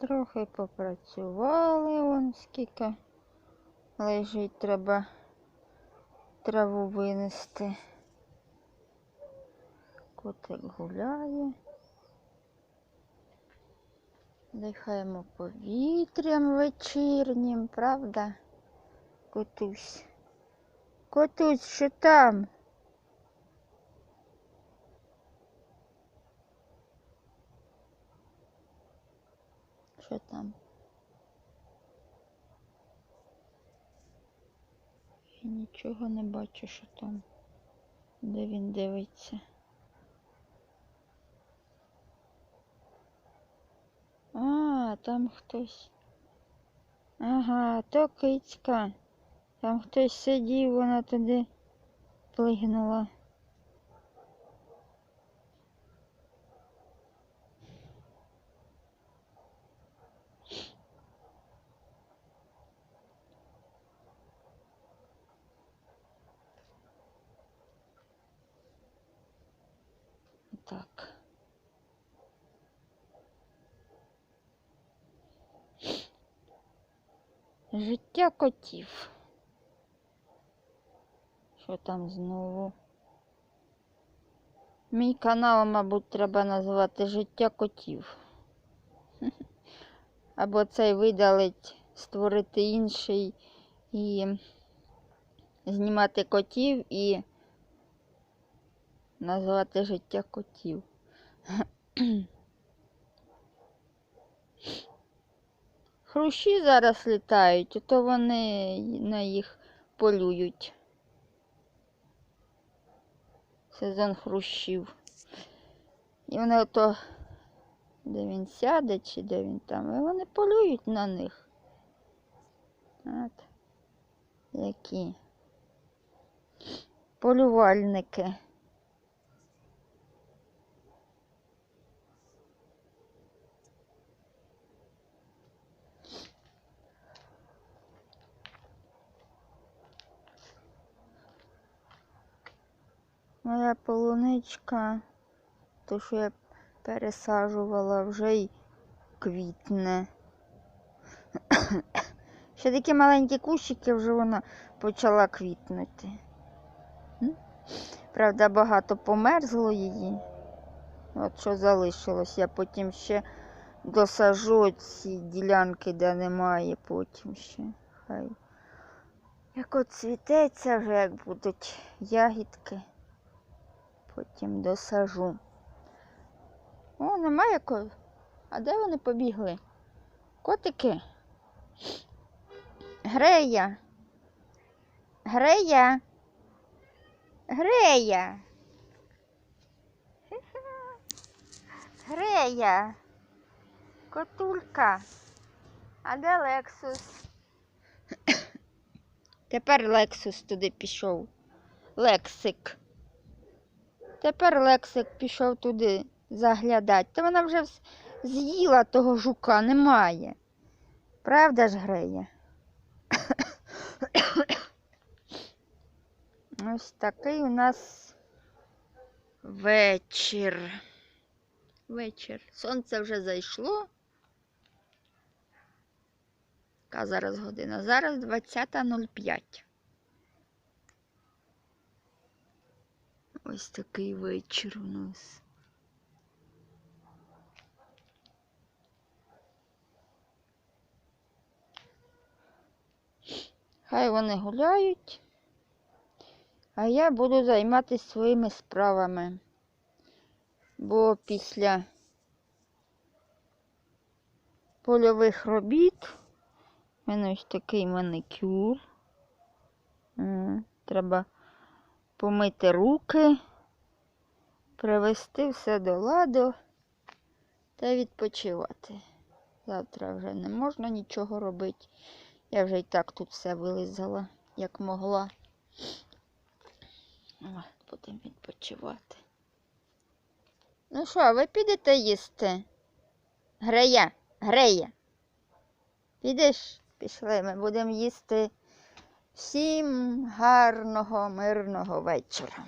Трохи попрацювали, вон скільки лежить, треба траву винести. Котик гуляє. Дихаємо повітрям вечірнім, правда? Котусь. Котусь, що там? Що там? Я нічого не бачу, що там, де він дивиться. А, там хтось. Ага, то кицька. Там хтось сидів, вона туди плигнула. Так. Життя котів. Що там знову? Мій канал, мабуть, треба назвати Життя котів. Або цей видалить, створити інший і знімати котів і назвати Життя котів. Хрущі зараз літають, то вони на їх полюють. Сезон хрущів. І вони ото, де він сяде, чи де він там, і вони полюють на них. От. Які полювальники. Моя полуничка, то що я пересаджувала, вже й квітне. Ще такі маленькі кущики вже вона почала квітнути. Правда, багато померзло її. От що залишилось. Я потім ще досажу ці ділянки, де немає, потім ще. Хай. Як от цвітеться вже, як будуть ягідки. Потім досажу. О, немає ко. А де вони побігли? Котики? Грея. Грея. Грея. Грея. Котулька. А де Лексус? Тепер Лексус туди пішов. Лексик. Тепер Лексик пішов туди заглядати. Та вона вже з'їла того жука, немає. Правда ж, Грея? Ось такий у нас вечір. Вечір. Сонце вже зайшло. Яка зараз година? Зараз 20.05. Ось такий вечір у нас. Хай вони гуляють, а я буду займатися своїми справами. Бо після польових робіт в мене ось такий маникюр. Треба помити руки, привести все до ладу та відпочивати. Завтра вже не можна нічого робити. Я вже і так тут все вилизала, як могла. Будемо відпочивати. Ну що, ви підете їсти? Грея, Грея. Підеш? Пішли, ми будемо їсти. Всім гарного, мирного вечора.